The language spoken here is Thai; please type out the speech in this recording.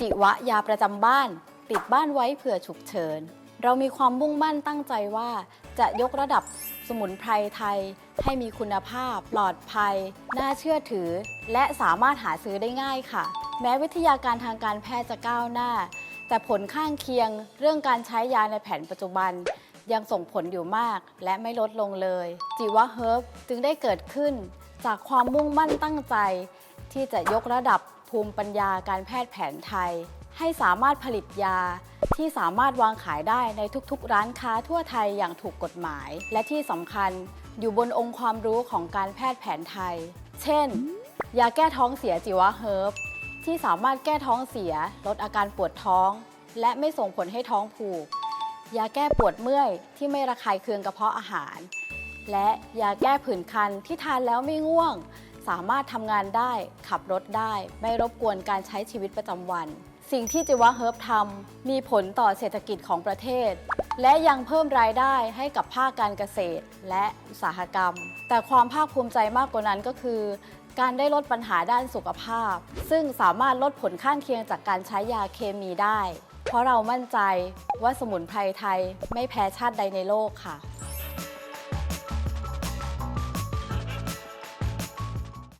จิวะยาประจำบ้าน ติดบ้านไว้เผื่อฉุกเฉิน เรามีความมุ่งมั่นตั้งใจว่า จะยกระดับสมุนไพรไทย ให้มีคุณภาพ ปลอดภัย น่าเชื่อถือ และสามารถหาซื้อได้ง่ายค่ะ แม้วิทยาการทางการแพทย์จะก้าวหน้า แต่ผลข้างเคียง เรื่องการใช้ยาในแผนปัจจุบันยังส่งผลอยู่มากและไม่ลดลงเลย จิวะเฮิร์บจึงได้เกิดขึ้น จากความมุ่งมั่นตั้งใจ ที่จะยกระดับ ภูมิปัญญาการแพทย์แผนไทย ให้สามารถผลิตยา ที่สามารถวางขายได้ในทุกๆ ร้านค้าทั่วไทยอย่างถูกกฎหมาย และที่สำคัญอยู่บนองค์ความรู้ของการแพทย์แผนไทย เช่น ยาแก้ท้องเสียจิวะเฮิร์บที่สามารถแก้ท้องเสีย ลดอาการปวดท้อง และไม่ส่งผลให้ท้องผูก ยาแก้ปวดเมื่อยที่ไม่ระคายเคืองกระเพาะอาหาร และยาแก้ผื่นคันที่ทานแล้วไม่ง่วง สามารถทำงานได้ขับรถได้ ไม่รบกวนการใช้ชีวิตประจำวัน สิ่งที่จิวะเฮิร์บทำมีผลต่อเศรษฐกิจของประเทศ และยังเพิ่มรายได้ให้กับภาคการเกษตรและอุตสาหกรรม แต่ความภาคภูมิใจมากกว่านั้นก็คือ การได้ลดปัญหาด้านสุขภาพ ซึ่งสามารถลดผลข้างเคียงจากการใช้ยาเคมีได้ เพราะเรามั่นใจว่าสมุนไพรไทยไม่แพ้ชาติใดในโลกค่ะ